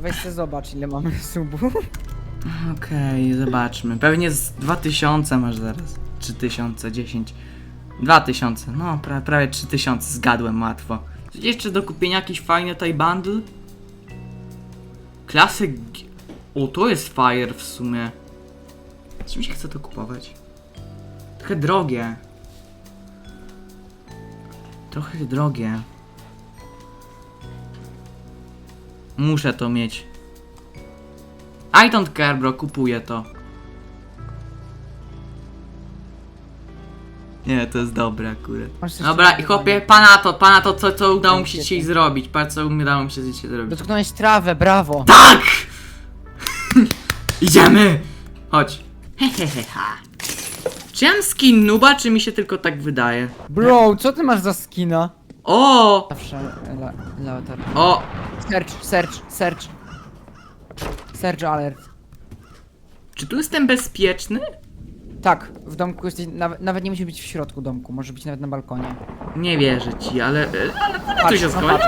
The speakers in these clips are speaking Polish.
To weź zobacz ile mamy subów. Okej, zobaczmy. Pewnie z 2000 masz zaraz. 3000, 10. 2000, no pra, prawie 3000, zgadłem łatwo. Jeszcze do kupienia jakiś fajny tutaj bundle? Klasyk... O, to jest fire w sumie. Czy się chce to kupować? Trochę drogie. Trochę drogie. Muszę to mieć. I don't care, bro, kupuję to. Nie, to jest dobre akurat. Masz Dobra, i chłopie, pana to, pana to, co, co udało mi się dzisiaj zrobić. Patrz, co udało mi się dzisiaj zrobić. Dotknąłeś trawę, brawo. Tak! Idziemy! Chodź. Hehehe. Czy ja mam skin nuba, czy mi się tylko tak wydaje? Bro, co ty masz za skina? O! Zawsze latar. O! Search, search, search. Search alert. Czy tu jestem bezpieczny? Tak, w domku jesteś, nawet, nawet nie musi być w środku domku, może być nawet na balkonie. Nie wierzę ci, ale... Ale tu Patrz, się no patrz,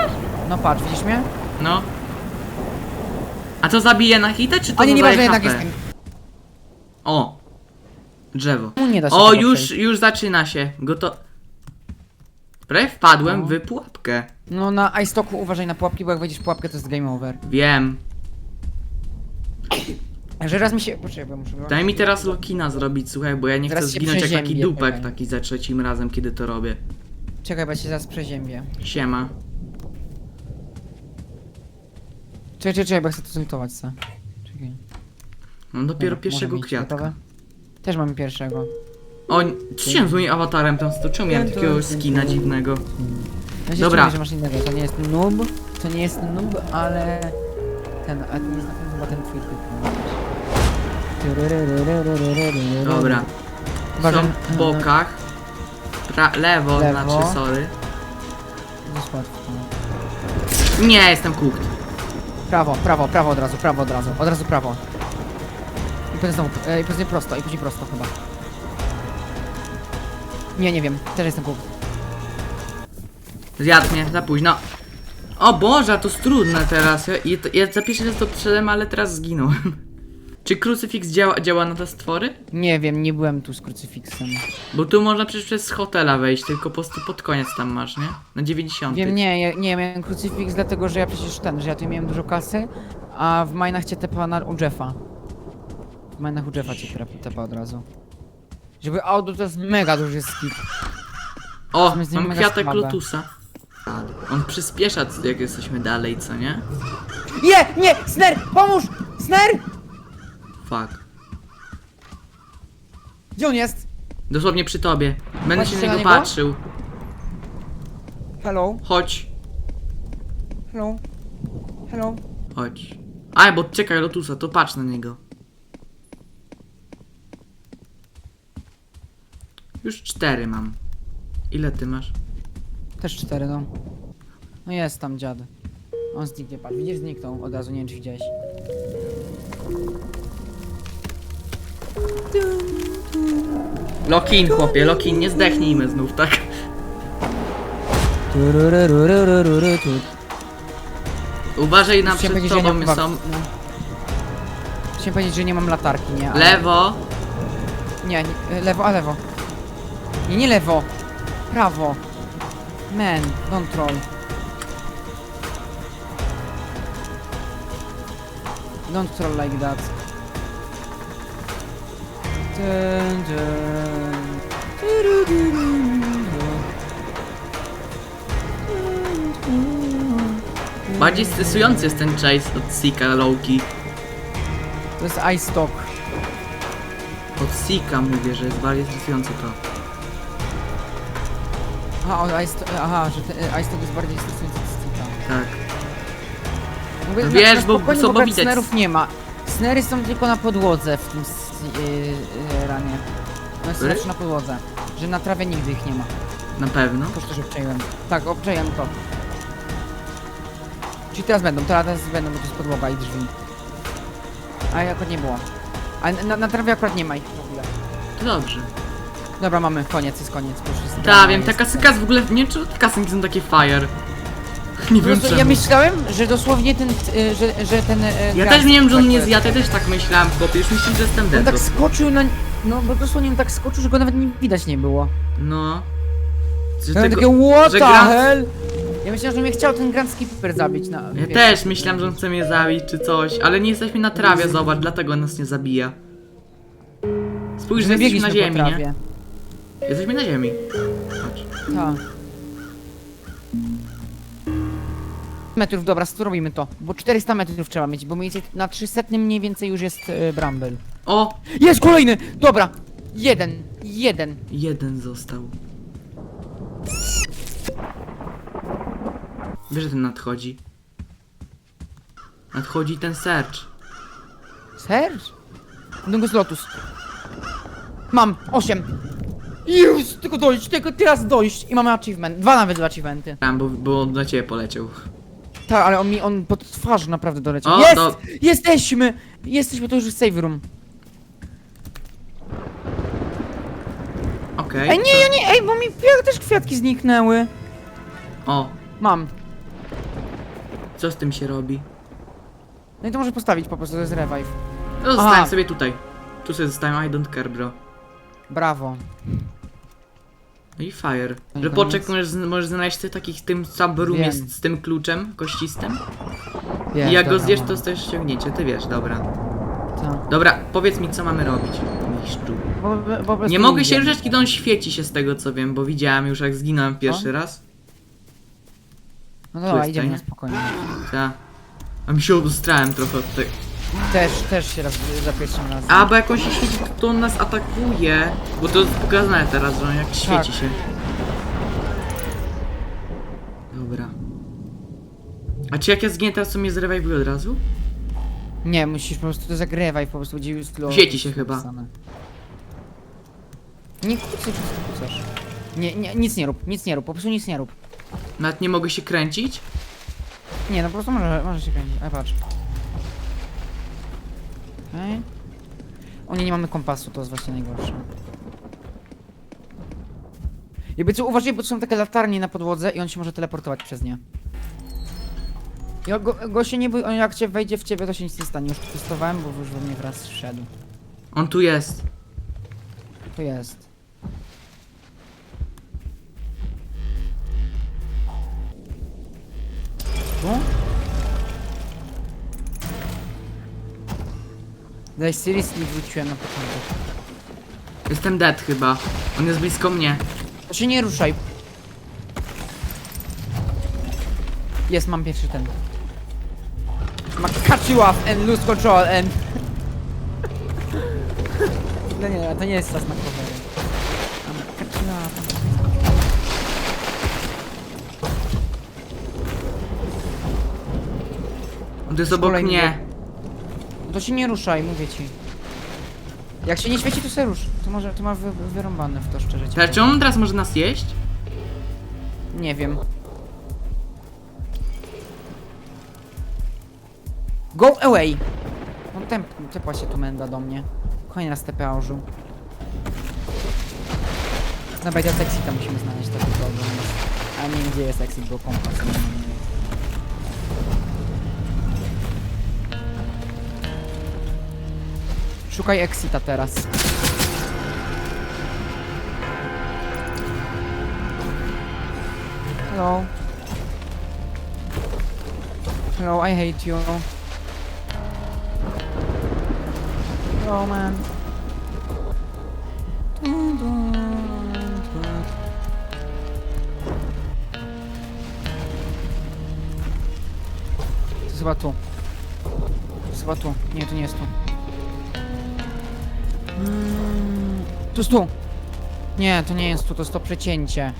no patrz, widzisz mnie? No. A to zabije na hita, czy to A nie, zadaje nieważne, jednak HP? jestem. O! Drzewo. No nie da się O, tego już, przejść. już zaczyna się. Goto... Prawie wpadłem No. w pułapkę. No na iStocku uważaj na pułapki, bo jak wejdziesz w pułapkę to jest game over. Wiem. Że raz mi się... Poczekaj, bo ja muszę... Daj mi teraz lokina zrobić, słuchaj, bo ja nie chcę Zaraz się zginąć jak taki przeziębię, dupek czekaj. taki za trzecim razem, kiedy to robię. Czekaj, bo ja cię zaraz przeziębię. Siema. Czekaj, czekaj, czekaj, bo chcę to zlutować se. Czekaj. Mam dopiero Dobra, pierwszego może mieć kwiatka. gotowe? Też mamy pierwszego. O, co się z moim awatarem tam stoczył? Miałem takiego skina dziwnego. Ja się Dobra. Czuję, że masz innego. To nie jest noob, to nie jest noob, ale... Ten, a nie jest na pewno chyba ten twój typ. Dobra. Uważaj, Są w bokach. Pra lewo, Lewo. znaczy, sorry. Łatwo. Nie, jestem cooked. Prawo, prawo, prawo od razu, prawo od razu, od razu prawo. I potem znowu, e, i później prosto, i później prosto chyba. Nie, nie wiem, też jestem kup. Zjadł mnie, za późno. O Boże, to jest trudne teraz. Ja, ja, ja za pierwszy raz to przyszedłem, ale teraz zginąłem. Czy krucyfiks działa, działa na te stwory? Nie wiem, nie byłem tu z krucyfiksem. Bo tu można przecież przez hotela wejść, tylko po prostu pod koniec tam masz, nie? Na 90. Wiem, nie, ja, nie, miałem krucyfiks dlatego, że ja przecież ten, że ja tu miałem dużo kasy, a w majnach cię tepa na u Jeffa. W majnach u Jeffa cię tepa od razu. Żeby auto to jest mega duży skip. O, Są z nim mam mega kwiatek słabe. lotusa. On przyspiesza, jak jesteśmy dalej, co nie? Nie, nie, Sner, pomóż! Sner! Fuck. Gdzie on jest? Dosłownie przy tobie. Będę Patrzysz się na na niego niego? patrzył. Hello, Chodź, hello, hello. chodź. A, bo czekaj lotusa, to patrz na niego. Już cztery mam. Ile ty masz? Też cztery, no. No jest tam dziad. On zniknie, patrz, widzisz, zniknął od razu, nie wiem czy widziałeś. Lokin, chłopie, Lokin, nie zdechnijmy znów, tak? Uważaj na Chciałem przed powiedzieć, że nie tobą mam są. Chciałem powiedzieć, że nie mam latarki, nie? ale- Lewo. Nie, nie, lewo, a lewo. Nie, nie lewo. Prawo. Man, don't troll. Don't troll like that. Dun, dun. Bardziej stresujący jest ten chase od Sika Lowki. To jest iStock. Od Sika mówię, że jest bardziej stresujący to. Aha, o, iStock, aha, że ten e, iStock jest bardziej stresujący od Sticka. Tak. Mówię, No na- wiesz, na bo- spokojnie, bo widać. Snerów nie ma. Snery są tylko na podłodze w tym s- yy, yy, ranie. No jest Który? zawsze na podłodze. Że na trawie nigdy ich nie ma. Na pewno. To też obczaiłem. Tak, obczaiłem to. Czyli teraz będą, teraz będą, bo to jest podłoga i drzwi. A akurat nie było. A na, na trawie akurat nie ma ich w ogóle. To dobrze. Dobra, mamy, koniec, jest koniec. jest Tak, wiem, te kasynki w ogóle, nie wiem czy te kasynki są takie fire. Nie Po wiem czemu. ja myślałem, że dosłownie ten, y, że, że ten... y, Ja też miałem, że on nie tak, zjadł, ja też tak myślałem, chłopie, już myślałem, że jestem On dead. tak skoczył na... No, bo dosłownie on tak skoczył, że go nawet nie widać nie było. No. Że Ja tego- takie, what że the gra- hell? Ja myślałem, że mnie chciał ten Grand Skipper zabić na... Ja wiesz, też myślałem, że on chce mnie zabić czy coś, ale nie jesteśmy na trawie, zobacz, dlatego nas nie zabija. Spójrz, że jesteśmy na biegliśmy ziemi, po nie? trawie. Jesteśmy na ziemi. Patrz. Tak. Metrów, dobra, to robimy to. Bo 400 metrów trzeba mieć, bo mniej więcej na 300 mniej więcej już jest y, Bramble. O! Jest kolejny! Dobra! Jeden, jeden. Jeden został. Wiesz, że ten nadchodzi. Nadchodzi ten search. Serge? Dungus Lotus. Mam, osiem. Już, tylko dojść, tylko teraz dojść. I mamy achievement, dwa nawet dwa achievementy. Tam, bo, bo dla ciebie poleciał. Tak, ale on mi, on pod twarz naprawdę doleciał. O, Jest! do- Jesteśmy! Jesteśmy, to już jest save room. Okej. Ej, nie, ja nie, ej, bo mi też kwiatki zniknęły. O, Mam. co z tym się robi? No i to może postawić po prostu, to jest revive. No zostałem Aha. sobie tutaj. Tu sobie zostałem, I don't care, bro. Brawo. No i fire. No Że poczek możesz, możesz znaleźć sobie takich w tym subroomie Wiem. z, z tym kluczem kościstym. Jest, I jak go dobra, zjesz, mam. to dostajesz ściągnięcie. Ty wiesz, dobra. Tak. Dobra, powiedz mi, co mamy robić, mistrzu. Po prostu Nie mogę się wiem. ruszać, kiedy on świeci się z tego, co wiem, bo widziałem już, jak zginąłem pierwszy raz. No dobra, jest, idziemy na spokojnie. Ta. A mi się odustrałem trochę od tego. Też, też się raz za pierwszym razem. A, bo jak on się świeci, to, to on nas atakuje. Bo to jest pokazane teraz, że on jak świeci się. Dobra. A czy jak ja zginę teraz, to mnie zrewajwuje od razu? Nie, musisz po prostu to zagrywaj, po prostu będzie już slow. Świeci się chyba. napisane. Nie kucaj, wszystko kucasz. Nie, nie, nic nie rób, nic nie rób, po prostu nic nie rób. Nawet nie mogę się kręcić? Nie, no po prostu może, może się kręcić, ale patrz. Okej. O nie, nie mamy kompasu, to jest właśnie najgorsze. Jakby co, uważaj, bo to są takie latarnie na podłodze i on się może teleportować przez nie. I go, go się nie bój, on jak cię wejdzie w ciebie, to się nic nie stanie. Już to testowałem, bo już we mnie wraz wszedł. On tu jest. To jest. Tu? Daj seriously wróciłem na początek. Jestem dead chyba. On jest blisko mnie. To się nie ruszaj. Jest, mam pierwszy ten. Ma cut you off and lose control and... No nie, to nie jest czas na. Mam you off. On jest obok Kolejny mnie. To się nie ruszaj, mówię ci. Jak się nie świeci, to się rusz. To może, to ma wy, wyrąbane w to szczerze ci Teraz, czy on teraz może nas jeść? Nie wiem. Go away! No temp, tepła się tu menda do mnie. Kolejny raz TPA użył. Dobra, teraz exita musimy znaleźć taki problem. A nie wiem gdzie jest exit, bo kompas nie mam. Szukaj exita teraz. Hello. Hello, I hate you. Hello, man. To chyba tu. To chyba tu. Nie, to nie jest tu. Mm, To jest tu. Nie, to nie jest tu, to jest to przecięcie.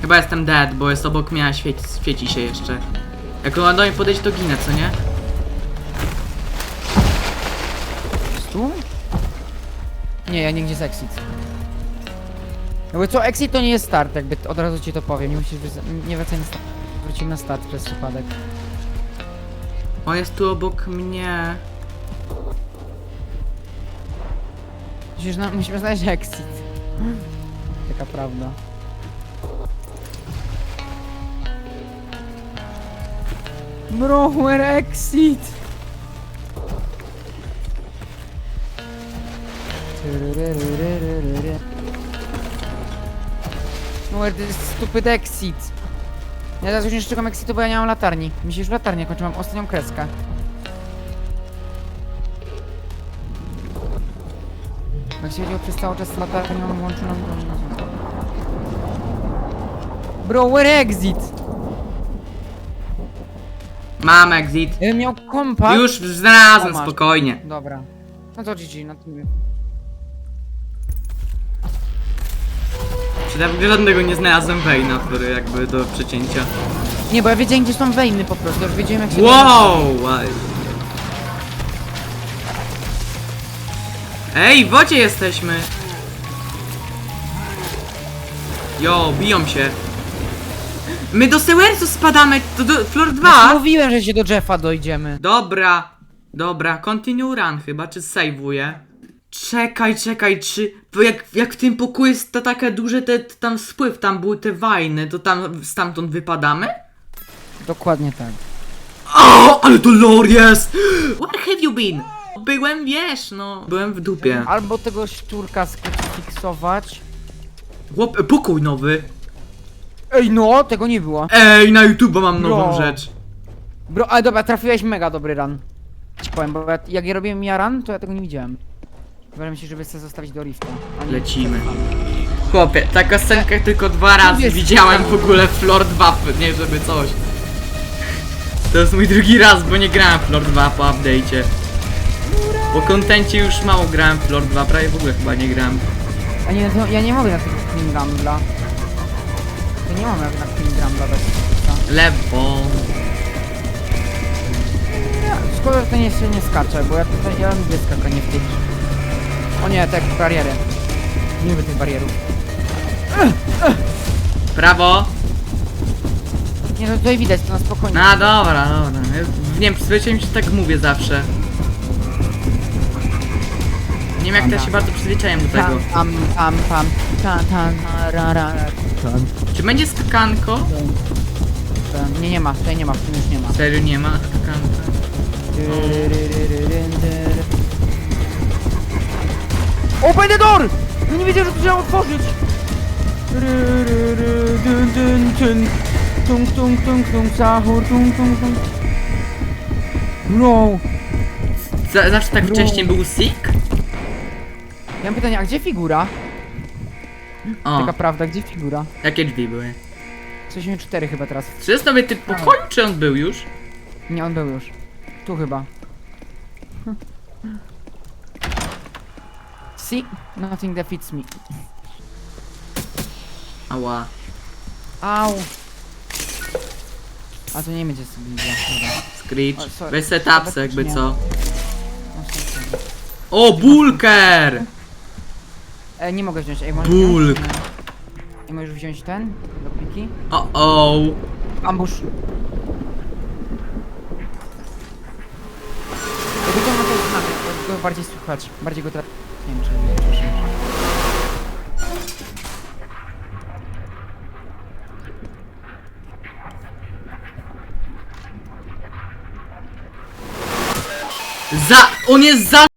Chyba jestem dead, bo jest obok mnie, a świeci, świeci się jeszcze. Jak on do mnie podejść, to ginę, co nie? Jest tu? Nie, ja nigdzie jest exit. Jakby co, exit to nie jest start, jakby od razu ci to powiem. Nie musisz nie wracaj na start. Wrócimy na start przez przypadek. On jest tu obok mnie. Musisz, no, musimy znaleźć exit. Taka prawda. Bro, where exit? Where the stupid exit? Ja teraz już nie szukam exitu, bo ja nie mam latarni. Mi się już latarnia kończy, mam ostatnią kreskę. Jak się przez cały czas z latarnią znam. Bro, where exit? Mam exit. Gdybym miał kompas... Już znalazłem, spokojnie. Dobra. No to GG, no to mówię. Czy nawet żadnego nie znalazłem Wejna, który jakby do przecięcia. Nie, bo ja wiedziałem gdzie są wejny po prostu, ja już wiedziałem jak się... Wow! aj. Ej, w wodzie jesteśmy! Jo, biją się. My do Sewersu spadamy, to do floor Ja 2! mówiłem, że się do Jeffa dojdziemy. Dobra, dobra, continue run chyba, czy save'uję? Czekaj, czekaj, czy... Bo jak, jak w tym pokoju jest to takie duże, te, tam spływ, tam były te wajny, to tam stamtąd wypadamy? Dokładnie tak. O, ale to lore jest! Where have you been? Byłem, wiesz, no. Byłem w dupie. Albo tego szczurka skrucyfiksować. Chłop, e, pokój nowy. Ej no, tego nie było. Ej, na YouTube mam nową Bro. rzecz. Bro, ale dobra, trafiłeś mega dobry run. Ci powiem, bo ja, jak ja robiłem ja run, to ja tego nie widziałem. Wydaje mi się, żeby sobie zostawić do lifta. a nie- Lecimy. Chłopie, taka scenka tylko dwa razy Jest. widziałem w ogóle Floor 2, nie żeby coś. To jest mój drugi raz, bo nie grałem w Floor 2 po update'cie. Po kontencie już mało grałem w Floor 2, prawie w ogóle chyba nie grałem. A nie, to, ja nie mogę na tego Queen Rambla. Ja nie mam jak na Queen Rambla dać skróta. Lewo. Ja, Szkoda, że to nie się nie skacze, bo ja tutaj, ja lubię skakanie w tych... O nie, tak, bariery. Nie lubię tych barierów. Prawo. Nie, no tutaj widać, to na spokojnie. No dobra, dobra. Ja Nie wiem, przyzwyczaiłem się tak mówię zawsze. Nie wiem jak to ja się bardzo przyzwyczaiłem do tego. Tam, tam, tam, tam, tam, tam, ra, ra, ra, tam, Czy będzie skakanko? tam. Nie, nie ma, tutaj nie ma, w tym już nie ma. Serio nie ma skakanka. Open the door! No nie wiedziałem, że to trzeba otworzyć! Ry, ry, ry, dyn, dyn, dyn. Tung, tung, tung, tung, sahur, tung, tung, tung. Bro! Z- Zawsze tak wcześniej był sick? Ja mam pytanie, a gdzie figura? O, Taka prawda, gdzie figura? jakie drzwi były? Coś cztery chyba teraz. Czy jest nowy typ pokoju, czy on był już? Nie, on był już. Tu chyba. See? Nothing defeats me. Ała. Au. A to nie będzie sobie widziała. O, Screech. sorry. Weź setupsy jakby co. No, o, bulker! E, nie mogę wziąć, ej, Bulk. wziąć? Ej, możesz wziąć ten? Do piki? O, o. Ambush. Jakby to ma to znamy, to go bardziej słychać, bardziej go trafi. Za... On jest za...